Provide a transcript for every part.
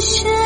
深。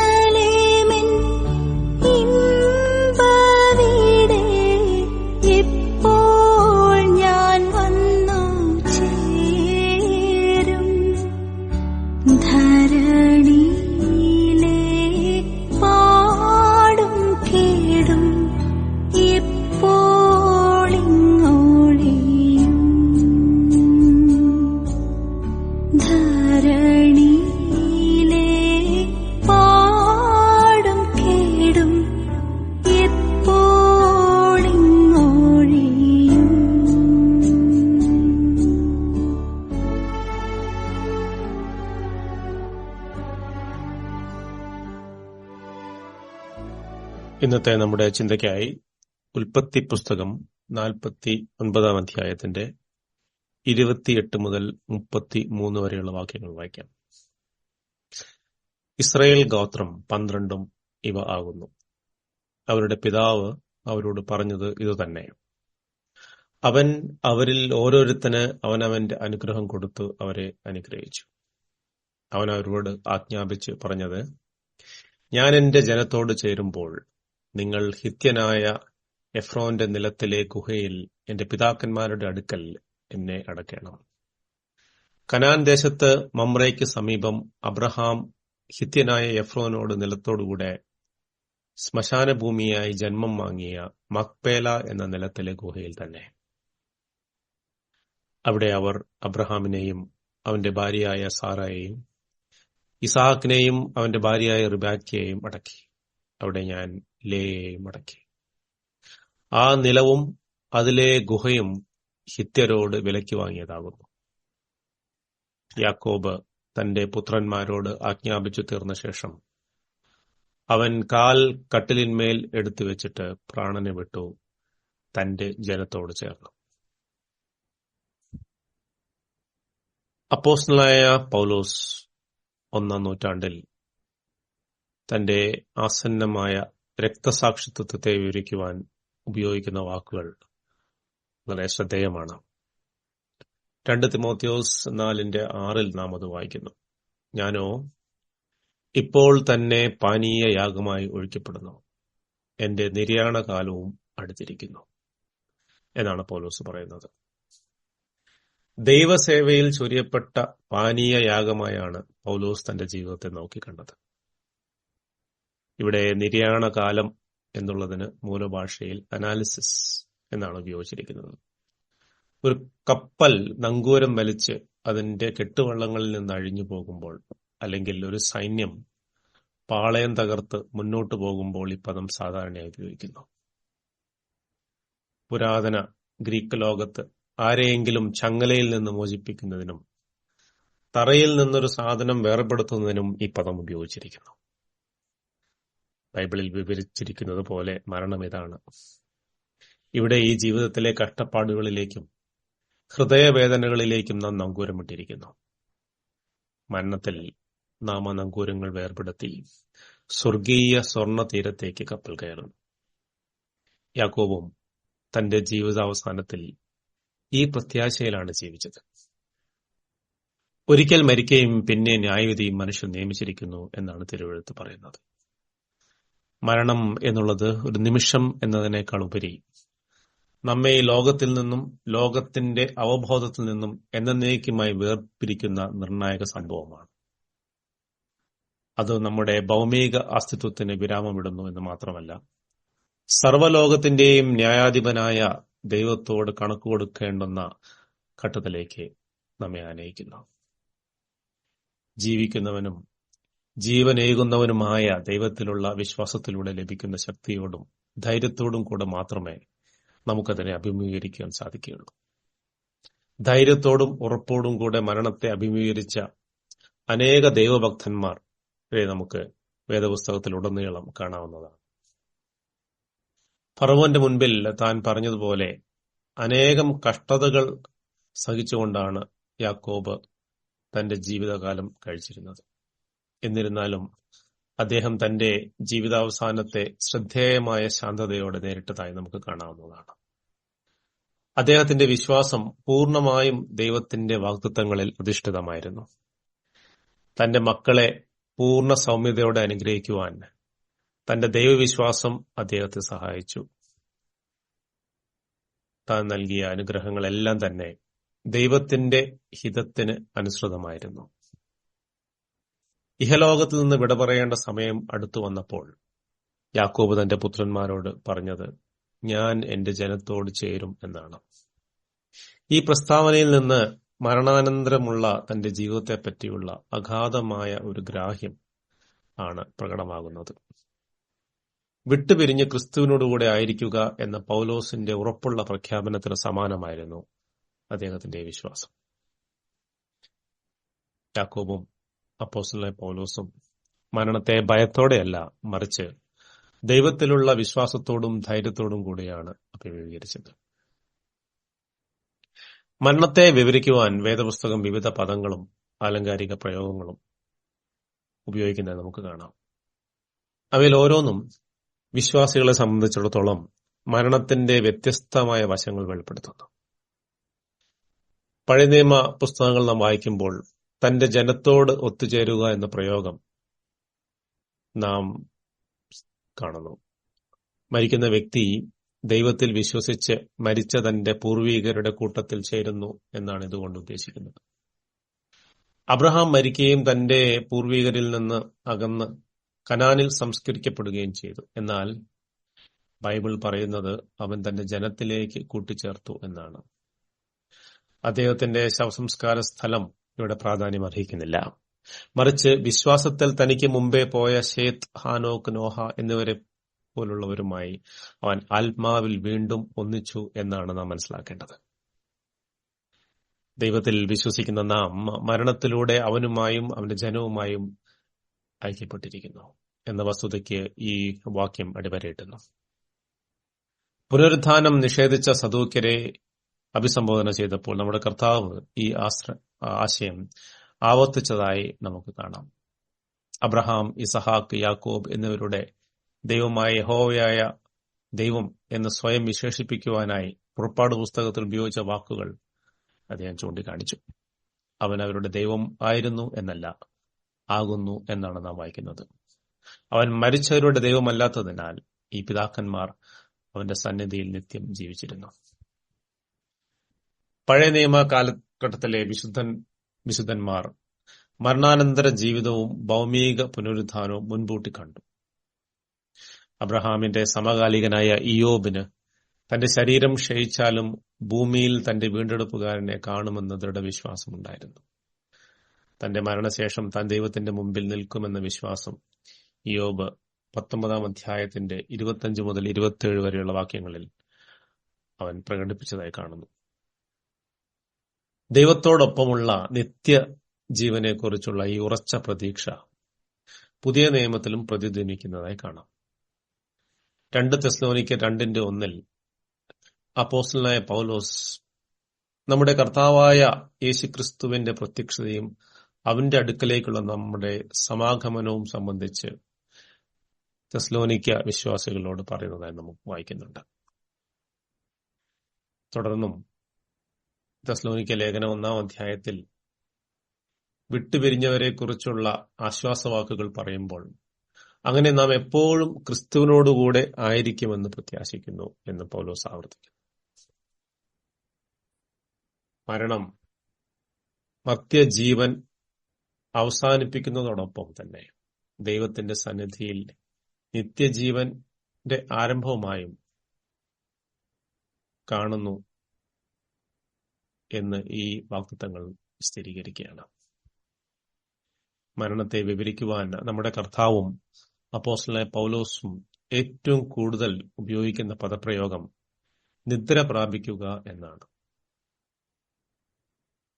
ഇന്നത്തെ നമ്മുടെ ചിന്തയ്ക്കായി ഉൽപ്പത്തി പുസ്തകം നാൽപ്പത്തി ഒൻപതാം അധ്യായത്തിന്റെ ഇരുപത്തിയെട്ട് മുതൽ മുപ്പത്തി മൂന്ന് വരെയുള്ള വാക്യങ്ങൾ വായിക്കാം. ഇസ്രയേൽ ഗോത്രം പന്ത്രണ്ടും ഇവ ആകുന്നു. അവരുടെ പിതാവ് അവരോട് പറഞ്ഞത് ഇതുതന്നെ അവൻ അവരിൽ ഓരോരുത്തന് അവനവന്റെ അനുഗ്രഹം കൊടുത്ത് അവരെ അനുഗ്രഹിച്ചു. അവൻ അവരോട് ആജ്ഞാപിച്ച് പറഞ്ഞത് ഞാൻ എന്റെ ജനത്തോട് ചേരുമ്പോൾ നിങ്ങൾ ഹിത്യനായ എഫ്രോന്റെ നിലത്തിലെ ഗുഹയിൽ എന്റെ പിതാക്കന്മാരുടെ അടുക്കൽ എന്നെ അടക്കണം. കനാൻ ദേശത്ത് മമ്രയ്ക്ക് സമീപം അബ്രഹാം ഹിത്യനായ എഫ്രോനോട് നിലത്തോടുകൂടെ ശ്മശാന ഭൂമിയായി ജന്മം വാങ്ങിയ മക്പേല എന്ന നിലത്തിലെ ഗുഹയിൽ തന്നെ. അവിടെ അവർ അബ്രഹാമിനെയും അവന്റെ ഭാര്യയായ സാറയെയും ഇസാഖിനെയും അവന്റെ ഭാര്യയായ റിബാക്കിയെയും അടക്കി. അവിടെ ഞാൻ ലേ മടക്കി. ആ നിലവും അതിലെ ഗുഹയും ഹിത്യരോട് വിലക്ക് വാങ്ങിയതാകുന്നു. യാക്കോബ് തന്റെ പുത്രന്മാരോട് ആജ്ഞാപിച്ചു തീർന്ന ശേഷം അവൻ കാൽ കട്ടിലിന്മേൽ എടുത്തു വെച്ചിട്ട് പ്രാണനെ വിട്ടു തന്റെ ജനത്തോട് ചേർന്നു. അപ്പോസ്തലനായ പൗലോസ് ഒന്നാം നൂറ്റാണ്ടിൽ തന്റെ ആസന്നമായ രക്തസാക്ഷിത്വത്തെ വിവരിക്കുവാൻ ഉപയോഗിക്കുന്ന വാക്കുകൾ വളരെ ശ്രദ്ധേയമാണ്. രണ്ട് തിമോത്യോസ് നാലിന്റെ ആറിൽ നാം അത് വായിക്കുന്നു. ഞാനോ ഇപ്പോൾ തന്നെ പാനീയ യാഗമായി ഒഴിക്കപ്പെടുന്നു. എന്റെ നിര്യാണ കാലവും അടുത്തിരിക്കുന്നു. എന്നാണ് പോലോസ് പറയുന്നത്. ദൈവസേവയിൽ ചൊരിയപ്പെട്ട പാനീയ യാഗമായാണ് പൗലോസ് തന്റെ ജീവിതത്തെ നോക്കിക്കണ്ടത്. ഇവിടെ നിര്യാണ കാലം എന്നുള്ളതിന് മൂലഭാഷയിൽ അനാലിസിസ് എന്നാണ് ഉപയോഗിച്ചിരിക്കുന്നത്. ഒരു കപ്പൽ നങ്കൂരം വലിച്ച് അതിന്റെ കെട്ടുവള്ളങ്ങളിൽ നിന്ന് അഴിഞ്ഞു പോകുമ്പോൾ അല്ലെങ്കിൽ ഒരു സൈന്യം പാളയം തകർത്ത് മുന്നോട്ട് പോകുമ്പോൾ ഈ പദം സാധാരണയായി ഉപയോഗിക്കുന്നു. പുരാതന ഗ്രീക്ക് ലോകത്ത് ആരെയെങ്കിലും ചങ്ങലയിൽ നിന്ന് മോചിപ്പിക്കുന്നതിനും തറയിൽ നിന്നൊരു സാധനം വേർപെടുത്തുന്നതിനും ഈ പദം ഉപയോഗിച്ചിരിക്കുന്നു. ബൈബിളിൽ വിവരിച്ചിരിക്കുന്നത് പോലെ മരണം ഇതാണ്. ഇവിടെ ഈ ജീവിതത്തിലെ കഷ്ടപ്പാടുകളിലേക്കും ഹൃദയവേദനകളിലേക്കും നാം നങ്കൂരമിട്ടിരിക്കുന്നു. മരണത്തിൽ നാമ നങ്കൂരങ്ങൾ വേർപെടുത്തി സ്വർഗീയ സ്വർണ തീരത്തേക്ക് കപ്പൽ കയറുന്നു. യാക്കോബും തന്റെ ജീവിതാവസാനത്തിൽ ഈ പ്രത്യാശയിലാണ് ജീവിച്ചത്. ഒരിക്കൽ മരിക്കുകയും പിന്നെ ന്യായവിധിയും മനുഷ്യൻ നിയമിച്ചിരിക്കുന്നു എന്നാണ് തിരുവഴുത്ത് പറയുന്നത്. മരണം എന്നുള്ളത് ഒരു നിമിഷം എന്നതിനേക്കാൾ ഉപരി. നമ്മെ ഈ ലോകത്തിൽ നിന്നും ലോകത്തിന്റെ അവബോധത്തിൽ നിന്നും എന്നേക്കുമായി വേർപിരിക്കുന്ന നിർണായക സംഭവമാണ്. അത് നമ്മുടെ ഭൗമിക അസ്തിത്വത്തിന് വിരാമമിടുന്നു എന്ന് മാത്രമല്ല സർവലോകത്തിന്റെയും ന്യായാധിപനായ ദൈവത്തോട് കണക്ക് കൊടുക്കേണ്ടുന്ന ഘട്ടത്തിലേക്ക് നമ്മെ ആനയിക്കുന്നു. ജീവിക്കുന്നവനും ജീവനേകുന്നവനുമായ ദൈവത്തിലുള്ള വിശ്വാസത്തിലൂടെ ലഭിക്കുന്ന ശക്തിയോടും ധൈര്യത്തോടും കൂടെ മാത്രമേ നമുക്കതിനെ അഭിമുഖീകരിക്കാൻ സാധിക്കുകയുള്ളൂ. ധൈര്യത്തോടും ഉറപ്പോടും കൂടെ മരണത്തെ അഭിമുഖീകരിച്ച അനേക ദൈവഭക്തന്മാർ നമുക്ക് വേദപുസ്തകത്തിൽ ഉടനീളം കാണാവുന്നതാണ്. ഫറവോന്റെ മുൻപിൽ താൻ പറഞ്ഞതുപോലെ അനേകം കഷ്ടതകൾ സഹിച്ചുകൊണ്ടാണ് യാക്കോബ് തന്റെ ജീവിതകാലം കഴിച്ചിരുന്നത്. എന്നിരുന്നാലും അദ്ദേഹം തന്റെ ജീവിതാവസാനത്തെ ശ്രദ്ധേയമായ ശാന്തതയോടെ നേരിട്ടതായി നമുക്ക് കാണാവുന്നതാണ്. അദ്ദേഹത്തിന്റെ വിശ്വാസം പൂർണമായും ദൈവത്തിന്റെ വാഗ്ദത്തങ്ങളിൽ അധിഷ്ഠിതമായിരുന്നു. തന്റെ മക്കളെ പൂർണ സൗമ്യതയോടെ അനുഗ്രഹിക്കുവാൻ തന്റെ ദൈവവിശ്വാസം അദ്ദേഹത്തെ സഹായിച്ചു. താൻ നൽകിയ അനുഗ്രഹങ്ങളെല്ലാം തന്നെ ദൈവത്തിന്റെ ഹിതത്തിന് അനുസൃതമായിരുന്നു. ഇഹലോകത്ത് നിന്ന് വിട പറയേണ്ട സമയം അടുത്തു വന്നപ്പോൾ യാക്കോബ് തന്റെ പുത്രന്മാരോട് പറഞ്ഞത് ഞാൻ എന്റെ ജനത്തോട് ചേരും എന്നാണ്. ഈ പ്രസ്താവനയിൽ നിന്ന് മരണാനന്തരമുള്ള തന്റെ ജീവിതത്തെ പറ്റിയുള്ള അഗാധമായ ഒരു ഗ്രാഹ്യം ആണ് പ്രകടമാകുന്നത്. വിട്ടുപിരിഞ്ഞ് ക്രിസ്തുവിനോടുകൂടെ ആയിരിക്കുക എന്ന പൗലോസിന്റെ ഉറപ്പുള്ള പ്രഖ്യാപനത്തിന് സമാനമായിരുന്നു അദ്ദേഹത്തിന്റെ വിശ്വാസം. യാക്കോബും അപ്പോസ്റ്റലായ പൗലോസും മരണത്തെ ഭയത്തോടെയല്ല മറിച്ച് ദൈവത്തിലുള്ള വിശ്വാസത്തോടും ധൈര്യത്തോടും കൂടിയാണ് അഭിമുഖീകരിച്ചത് മരണത്തെ വിവരിക്കുവാൻ വേദപുസ്തകം വിവിധ പദങ്ങളും ആലങ്കാരിക പ്രയോഗങ്ങളും ഉപയോഗിക്കുന്നത് നമുക്ക് കാണാം. അവയിൽ ഓരോന്നും വിശ്വാസികളെ സംബന്ധിച്ചിടത്തോളം മരണത്തിന്റെ വ്യത്യസ്തമായ വശങ്ങൾ വെളിപ്പെടുത്തുന്നു. പഴയ നിയമ പുസ്തകങ്ങൾ നാം വായിക്കുമ്പോൾ തന്റെ ജനത്തോട് ഒത്തുചേരുക എന്ന പ്രയോഗം നാം കാണുന്നു. മരിക്കുന്ന വ്യക്തി ദൈവത്തിൽ വിശ്വസിച്ച് മരിച്ച തന്റെ പൂർവീകരുടെ കൂട്ടത്തിൽ ചേരുന്നു എന്നാണ് ഇതുകൊണ്ട് ഉദ്ദേശിക്കുന്നത്. അബ്രഹാം മരിക്കുകയും തന്റെ പൂർവീകരിൽ നിന്ന് അകന്ന് കനാനിൽ സംസ്കരിക്കപ്പെടുകയും ചെയ്തു. എന്നാൽ ബൈബിൾ പറയുന്നത് അവൻ തന്റെ ജനത്തിലേക്ക് കൂട്ടിച്ചേർത്തു എന്നാണ്. അദ്ദേഹത്തിന്റെ ശവസംസ്കാര സ്ഥലം ഇവിടെ പ്രാധാന്യം അർഹിക്കുന്നില്ല. മറിച്ച് വിശ്വാസത്തിൽ തനിക്ക് മുമ്പേ പോയ ഷേത്ത് ഹാനോക്ക് നോഹ എന്നിവരെ പോലുള്ളവരുമായി അവൻ ആത്മാവിൽ വീണ്ടും ഒന്നിച്ചു എന്നാണ് നാം മനസ്സിലാക്കേണ്ടത്. ദൈവത്തിൽ വിശ്വസിക്കുന്ന നാം മരണത്തിലൂടെ അവനുമായും അവന്റെ ജനവുമായും ഐക്യപ്പെട്ടിരിക്കുന്നു എന്ന വസ്തുതയ്ക്ക് ഈ വാക്യം അടിവരയിട്ടുന്നു പുനരുത്ഥാനം നിഷേധിച്ച സദൂക്കരെ അഭിസംബോധന ചെയ്തപ്പോൾ നമ്മുടെ കർത്താവ് ഈ ആശയം ആവർത്തിച്ചതായി നമുക്ക് കാണാം. അബ്രഹാം ഇസഹാക്ക് യാക്കോബ് എന്നിവരുടെ ദൈവമായ യഹോവയായ ദൈവം എന്ന് സ്വയം വിശേഷിപ്പിക്കുവാനായി പുറപ്പാട് പുസ്തകത്തിൽ ഉപയോഗിച്ച വാക്കുകൾ അദ്ദേഹം ചൂണ്ടിക്കാണിച്ചു. അവൻ അവരുടെ ദൈവം ആയിരുന്നു എന്നല്ല ആകുന്നു എന്നാണ് നാം വായിക്കുന്നത്. അവൻ മരിച്ചവരുടെ ദൈവമല്ലാത്തതിനാൽ ഈ പിതാക്കന്മാർ അവന്റെ സന്നിധിയിൽ നിത്യം ജീവിച്ചിരുന്നു. പഴയ നിയമ കാലഘട്ടത്തിലെ വിശുദ്ധൻ വിശുദ്ധന്മാർ മരണാനന്തര ജീവിതവും ഭൗമിക പുനരുദ്ധാനവും മുൻകൂട്ടി കണ്ടു. അബ്രഹാമിന്റെ സമകാലികനായ ഇയോബിന് തന്റെ ശരീരം ക്ഷയിച്ചാലും ഭൂമിയിൽ തന്റെ വീണ്ടെടുപ്പുകാരനെ കാണുമെന്ന് ദൃഢവിശ്വാസമുണ്ടായിരുന്നു. തന്റെ മരണശേഷം താൻ ദൈവത്തിന്റെ മുമ്പിൽ നിൽക്കുമെന്ന വിശ്വാസം ഇയോബ് പത്തൊമ്പതാം അധ്യായത്തിന്റെ ഇരുപത്തിയഞ്ച് മുതൽ ഇരുപത്തിയേഴ് വരെയുള്ള വാക്യങ്ങളിൽ അവൻ പ്രകടിപ്പിച്ചതായി കാണുന്നു. ദൈവത്തോടൊപ്പമുള്ള നിത്യ ജീവനെക്കുറിച്ചുള്ള ഈ ഉറച്ച പ്രതീക്ഷ പുതിയ നിയമത്തിലും പ്രതിധ്വനിക്കുന്നതായി കാണാം. രണ്ട് തെസ്ലോനിക്ക് രണ്ടിന്റെ ഒന്നിൽ അപ്പോസ്റ്റലായ പൗലോസ് നമ്മുടെ കർത്താവായ യേശുക്രിസ്തുവിന്റെ പ്രത്യക്ഷതയും അവന്റെ അടുക്കലേക്കുള്ള നമ്മുടെ സമാഗമനവും സംബന്ധിച്ച് തെസ്ലോനിക്ക വിശ്വാസികളോട് പറയുന്നതായി നമുക്ക് വായിക്കുന്നുണ്ട്. തുടർന്നും തെസ്ലോനിക്ക ലേഖനം ഒന്നാം അധ്യായത്തിൽ വിട്ടുപിരിഞ്ഞവരെ കുറിച്ചുള്ള ആശ്വാസവാക്കുകൾ പറയുമ്പോൾ അങ്ങനെ നാം എപ്പോഴും ക്രിസ്തുവിനോടുകൂടെ ആയിരിക്കുമെന്ന് പ്രത്യാശിക്കുന്നു എന്ന് പൗലോസ് ആവർത്തിക്കുന്നു. മരണം മർത്യജീവൻ അവസാനിപ്പിക്കുന്നതോടൊപ്പം തന്നെ ദൈവത്തിന്റെ സന്നിധിയിൽ നിത്യജീവന്റെ ആരംഭവുമായും കാണുന്നു. എന്ന് ഈ വാക്തത്വങ്ങൾ സ്ഥിരീകരിക്കുകയാണ്. മരണത്തെ വിവരിക്കുവാൻ നമ്മുടെ കർത്താവും അപ്പോസ്റ്റലായ പൗലോസും ഏറ്റവും കൂടുതൽ ഉപയോഗിക്കുന്ന പദപ്രയോഗം നിദ്ര പ്രാപിക്കുക എന്നാണ്.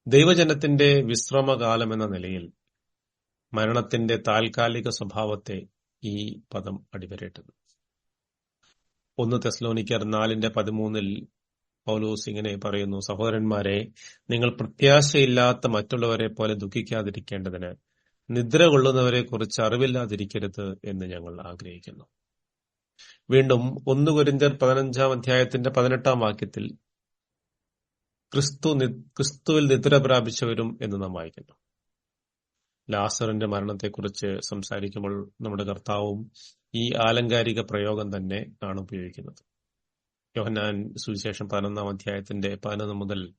ദൈവജനത്തിന്റെ വിശ്രമകാലം എന്ന നിലയിൽ മരണത്തിന്റെ താൽക്കാലിക സ്വഭാവത്തെ ഈ പദം അടിവരട്ടുന്നു ഒന്ന് തെസ്ലോനിക്കർ നാലിന്റെ പതിമൂന്നിൽ പൗലോസ് ഇങ്ങനെ പറയുന്നു സഹോദരന്മാരെ നിങ്ങൾ പ്രത്യാശയില്ലാത്ത മറ്റുള്ളവരെ പോലെ ദുഃഖിക്കാതിരിക്കേണ്ടതിന് നിദ്ര കൊള്ളുന്നവരെ കുറിച്ച് അറിവില്ലാതിരിക്കരുത് എന്ന് ഞങ്ങൾ ആഗ്രഹിക്കുന്നു. വീണ്ടും ഒന്ന് കുരിന്തർ പതിനഞ്ചാം അധ്യായത്തിന്റെ പതിനെട്ടാം വാക്യത്തിൽ ക്രിസ്തു ക്രിസ്തുവിൽ നിദ്ര പ്രാപിച്ചവരും എന്ന് നാം വായിക്കുന്നു. ലാസറിന്റെ മരണത്തെക്കുറിച്ച് സംസാരിക്കുമ്പോൾ നമ്മുടെ കർത്താവും ഈ ആലങ്കാരിക പ്രയോഗം തന്നെ ആണ് ഉപയോഗിക്കുന്നത്. യോഹന്നാൻ സുവിശേഷം പതിനൊന്നാം അധ്യായത്തിന്റെ പതിനൊന്ന് മുതൽ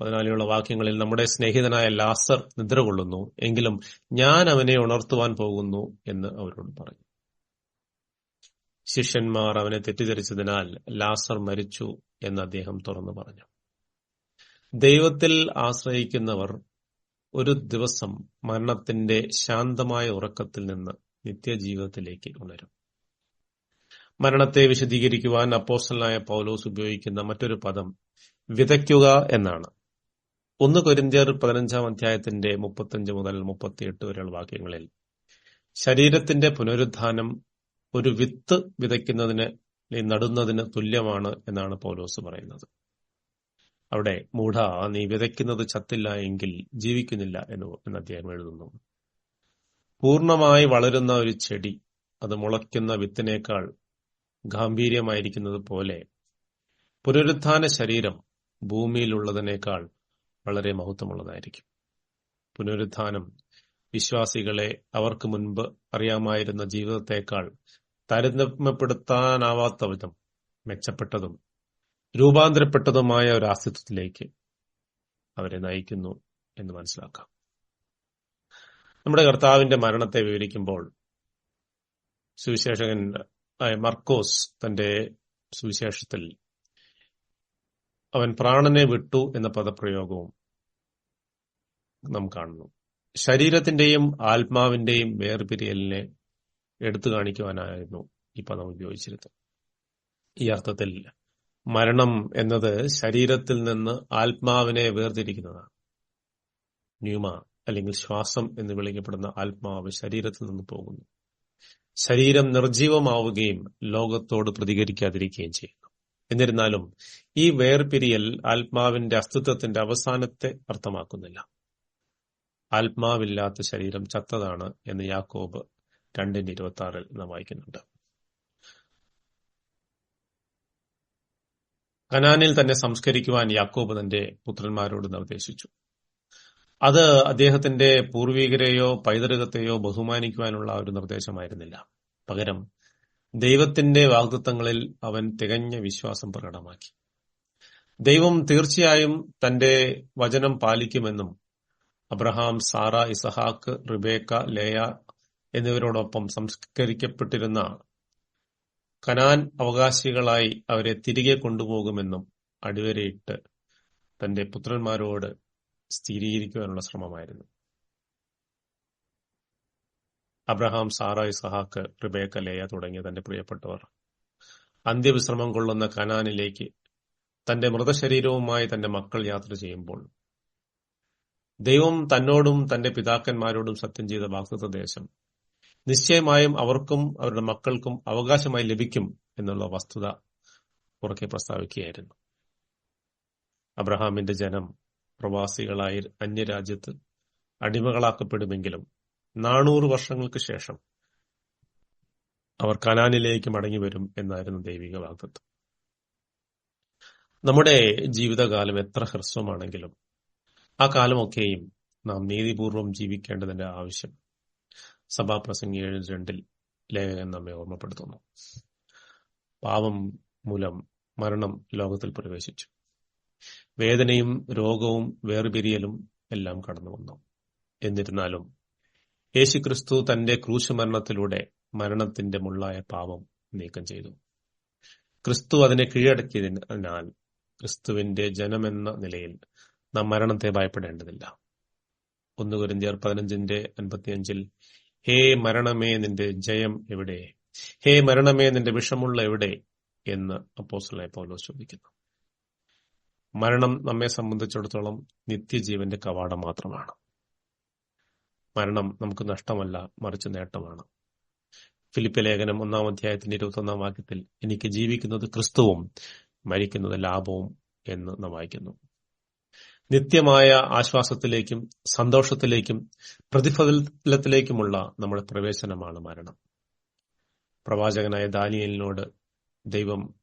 പതിനാലിലുള്ള വാക്യങ്ങളിൽ നമ്മുടെ സ്നേഹിതനായ ലാസർ നിദ്ര കൊള്ളുന്നു എങ്കിലും ഞാൻ അവനെ ഉണർത്തുവാൻ പോകുന്നു എന്ന് അവരോട് പറഞ്ഞു. ശിഷ്യന്മാർ അവനെ തെറ്റിദ്ധരിച്ചതിനാൽ ലാസർ മരിച്ചു എന്ന് അദ്ദേഹം തുറന്നു പറഞ്ഞു. ദൈവത്തിൽ ആശ്രയിക്കുന്നവർ ഒരു ദിവസം മരണത്തിന്റെ ശാന്തമായ ഉറക്കത്തിൽ നിന്ന് നിത്യജീവിതത്തിലേക്ക് ഉണരും. മരണത്തെ വിശദീകരിക്കുവാൻ അപ്പോസ്റ്റലായ പൗലോസ് ഉപയോഗിക്കുന്ന മറ്റൊരു പദം വിതയ്ക്കുക എന്നാണ്. ഒന്ന് കൊരിന്ത്യർ പതിനഞ്ചാം അധ്യായത്തിന്റെ മുപ്പത്തഞ്ച് മുതൽ മുപ്പത്തിയെട്ട് വരെയുള്ള വാക്യങ്ങളിൽ ശരീരത്തിന്റെ പുനരുദ്ധാനം ഒരു വിത്ത് വിതയ്ക്കുന്നതിന് നടുന്നതിന് തുല്യമാണ് എന്നാണ് പൗലോസ് പറയുന്നത്. അവിടെ മൂഢ നീ വിതയ്ക്കുന്നത് ചത്തില്ല എങ്കിൽ ജീവിക്കുന്നില്ല എന്ന് എന്ന് അദ്ദേഹം എഴുതുന്നു. പൂർണമായി വളരുന്ന ഒരു ചെടി അത് മുളയ്ക്കുന്ന വിത്തിനേക്കാൾ ഗാംഭീര്യമായിരിക്കുന്നത് പോലെ പുനരുത്ഥാന ശരീരം ഭൂമിയിലുള്ളതിനേക്കാൾ വളരെ മഹത്വമുള്ളതായിരിക്കും. പുനരുത്ഥാനം വിശ്വാസികളെ അവർക്ക് മുൻപ് അറിയാമായിരുന്ന ജീവിതത്തെക്കാൾ താരതമ്യപ്പെടുത്താനാവാത്ത വിധം മെച്ചപ്പെട്ടതും രൂപാന്തരപ്പെട്ടതുമായ ഒരു അസ്തിത്വത്തിലേക്ക് അവരെ നയിക്കുന്നു എന്ന് മനസ്സിലാക്കാം. നമ്മുടെ കർത്താവിന്റെ മരണത്തെ വിവരിക്കുമ്പോൾ സുവിശേഷകൻ മർക്കോസ് തന്റെ സുവിശേഷത്തിൽ അവൻ പ്രാണനെ വിട്ടു എന്ന പദപ്രയോഗവും നാം കാണുന്നു. ശരീരത്തിന്റെയും ആത്മാവിന്റെയും വേർപിരിയലിനെ എടുത്തു കാണിക്കുവാനായിരുന്നു ഈ പദം ഉപയോഗിച്ചിരുന്നത്. ഈ അർത്ഥത്തിൽ മരണം എന്നത് ശരീരത്തിൽ നിന്ന് ആത്മാവിനെ വേർതിരിക്കുന്നതാണ്. ന്യൂമ അല്ലെങ്കിൽ ശ്വാസം എന്ന് വിളിക്കപ്പെടുന്ന ആത്മാവ് ശരീരത്തിൽ നിന്ന് പോകുന്നു. ശരീരം നിർജീവമാവുകയും ലോകത്തോട് പ്രതികരിക്കാതിരിക്കുകയും ചെയ്യുന്നു. എന്നിരുന്നാലും ഈ വേർപിരിയൽ ആത്മാവിന്റെ അസ്തിത്വത്തിന്റെ അവസാനത്തെ അർത്ഥമാക്കുന്നില്ല. ആത്മാവില്ലാത്ത ശരീരം ചത്തതാണ് എന്ന് യാക്കോബ് രണ്ടിന്റെ ഇരുപത്തി ആറിൽ നാം വായിക്കുന്നുണ്ട്. കനാനിൽ തന്നെ സംസ്കരിക്കുവാൻ യാക്കോബ് തന്റെ പുത്രന്മാരോട് നിർദ്ദേശിച്ചു. അത് അദ്ദേഹത്തിന്റെ പൂർവികരെയോ പൈതൃകത്തെയോ ബഹുമാനിക്കുവാനുള്ള ഒരു നിർദ്ദേശമായിരുന്നില്ല. പകരം ദൈവത്തിന്റെ വാഗ്ദത്തങ്ങളിൽ അവൻ തികഞ്ഞ വിശ്വാസം പ്രകടമാക്കി. ദൈവം തീർച്ചയായും തന്റെ വചനം പാലിക്കുമെന്നും Abraham Sarah Isaac Rebecca Leah എന്നിവരോടൊപ്പം സംസ്കരിക്കപ്പെട്ടിരുന്ന കനാൻ അവകാശികളായി അവരെ തിരികെ കൊണ്ടുപോകുമെന്നും അടിവരയിട്ട് തന്റെ പുത്രന്മാരോട് സ്ഥിരീകരിക്കുവാനുള്ള ശ്രമമായിരുന്നു. Abraham Sarah Isaac Rebecca Leah തുടങ്ങിയ തന്റെ പ്രിയപ്പെട്ടവർ. അന്ത്യവിശ്രമം കൊള്ളുന്ന കനാനിലേക്ക് തന്റെ മൃതശരീരവുമായി തന്റെ മക്കൾ യാത്ര ചെയ്യുമ്പോൾ ദൈവം തന്നോടും തന്റെ പിതാക്കന്മാരോടും സത്യം ചെയ്ത വാക്തത്വ ദേശം നിശ്ചയമായും അവർക്കും അവരുടെ മക്കൾക്കും അവകാശമായി ലഭിക്കും എന്നുള്ള വസ്തുത ഉറക്കെ പ്രസ്താവിക്കുകയായിരുന്നു. അബ്രഹാമിന്റെ ജനം പ്രവാസികളായി അന്യരാജ്യത്ത് അടിമകളാക്കപ്പെടുമെങ്കിലും നാനൂറ് വർഷങ്ങൾക്ക് ശേഷം അവർ കനാനിലേക്ക് മടങ്ങി വരും എന്നായിരുന്നു ദൈവിക വാഗ്ദത്വം നമ്മുടെ ജീവിതകാലം എത്ര ഹ്രസ്വമാണെങ്കിലും ആ കാലമൊക്കെയും നാം നീതിപൂർവം ജീവിക്കേണ്ടതിന്റെ ആവശ്യം സഭാപ്രസംഗി ഏഴ് രണ്ടിൽ ലേഖകൻ നമ്മെ ഓർമ്മപ്പെടുത്തുന്നു. പാപം മൂലം മരണം ലോകത്തിൽ പ്രവേശിച്ചു. വേദനയും രോഗവും വേർപിരിയലും എല്ലാം കടന്നു വന്നു. എന്നിരുന്നാലും യേശുക്രിസ്തു തന്റെ ക്രൂശുമരണത്തിലൂടെ മരണത്തിന്റെ മുള്ളായ പാപം നീക്കം ചെയ്തു. ക്രിസ്തു അതിനെ കീഴടക്കിയതിനാൽ ക്രിസ്തുവിന്റെ ജനമെന്ന നിലയിൽ നാം മരണത്തെ ഭയപ്പെടേണ്ടതില്ല. ഒന്ന് കുരിന്തിയർ പതിനഞ്ചിന്റെ അൻപത്തിയഞ്ചിൽ ഹേ മരണമേ നിന്റെ ജയം എവിടെ? ഹേ മരണമേ നിന്റെ വിഷമുള്ള എവിടെ? എന്ന് അപ്പോസ്റ്റലായ പൗലോസ് ചോദിക്കുന്നു. മരണം നമ്മെ സംബന്ധിച്ചിടത്തോളം നിത്യജീവന്റെ കവാടം മാത്രമാണ്. മരണം നമുക്ക് നഷ്ടമല്ല മറിച്ച് നേട്ടമാണ്. ഫിലിപ്പ് ലേഖനം ഒന്നാം അധ്യായത്തിന്റെ ഇരുപത്തൊന്നാം വാക്യത്തിൽ എനിക്ക് ജീവിക്കുന്നത് ക്രിസ്തുവും മരിക്കുന്നത് ലാഭവും എന്ന് നാം വായിക്കുന്നു. നിത്യമായ ആശ്വാസത്തിലേക്കും സന്തോഷത്തിലേക്കും പ്രതിഫലത്തിലേക്കുമുള്ള നമ്മുടെ പ്രവേശനമാണ് മരണം. പ്രവാചകനായ ദാനിയലിനോട് ദൈവം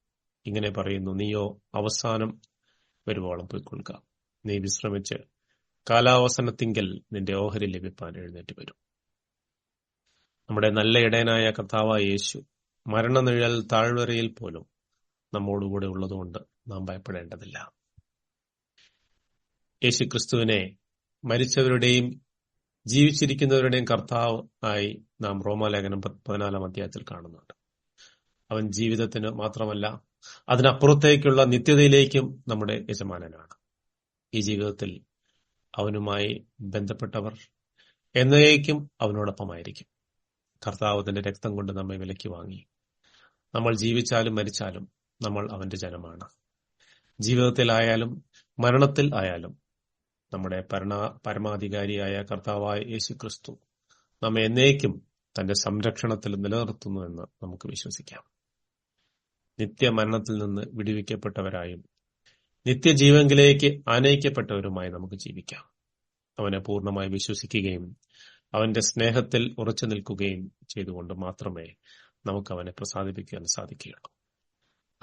ഇങ്ങനെ പറയുന്നു നീയോ അവസാനം വരുവോളം പോയിക്കൊള്ളുക നീ വിശ്രമിച്ച് കാലാവസനത്തിങ്കൽ നിന്റെ ഓഹരി ലഭിപ്പാൻ എഴുന്നേറ്റ് വരും. നമ്മുടെ നല്ല ഇടയനായ കർത്താവ യേശു മരണനിഴൽ താഴ്വരയിൽ പോലും നമ്മോടുകൂടെ ഉള്ളതുകൊണ്ട് നാം ഭയപ്പെടേണ്ടതില്ല. യേശു ക്രിസ്തുവിനെ മരിച്ചവരുടെയും ജീവിച്ചിരിക്കുന്നവരുടെയും കർത്താവ് ആയി നാം റോമാലേഖനം പത്- പതിനാലാം അധ്യായത്തിൽ കാണുന്നുണ്ട്. അവൻ ജീവിതത്തിന് മാത്രമല്ല അതിനപ്പുറത്തേക്കുള്ള നിത്യതയിലേക്കും നമ്മുടെ യജമാനനാണ്. ഈ ജീവിതത്തിൽ അവനുമായി ബന്ധപ്പെട്ടവർ എന്നേക്കും അവനോടൊപ്പമായിരിക്കും. കർത്താവ് തന്റെ രക്തം കൊണ്ട് നമ്മെ വിലക്കി വാങ്ങി. നമ്മൾ ജീവിച്ചാലും മരിച്ചാലും നമ്മൾ അവന്റെ ജനമാണ്. ജീവിതത്തിലായാലും മരണത്തിൽ ആയാലും നമ്മുടെ പരണ പരമാധികാരിയായ കർത്താവായ യേശു ക്രിസ്തു നമ്മെ എന്നേക്കും തന്റെ സംരക്ഷണത്തിൽ നിലനിർത്തുന്നുവെന്ന് നമുക്ക് വിശ്വസിക്കാം. നിത്യമരണത്തിൽ നിന്ന് വിടുവിക്കപ്പെട്ടവരായും നിത്യജീവങ്കിലേക്ക് ആനയിക്കപ്പെട്ടവരുമായി നമുക്ക് ജീവിക്കാം. അവനെ പൂർണമായി വിശ്വസിക്കുകയും അവന്റെ സ്നേഹത്തിൽ ഉറച്ചു നിൽക്കുകയും ചെയ്തുകൊണ്ട് മാത്രമേ നമുക്ക് അവനെ പ്രസാദിപ്പിക്കാൻ സാധിക്കുകയുള്ളൂ.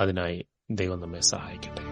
അതിനായി ദൈവം നമ്മെ സഹായിക്കട്ടെ.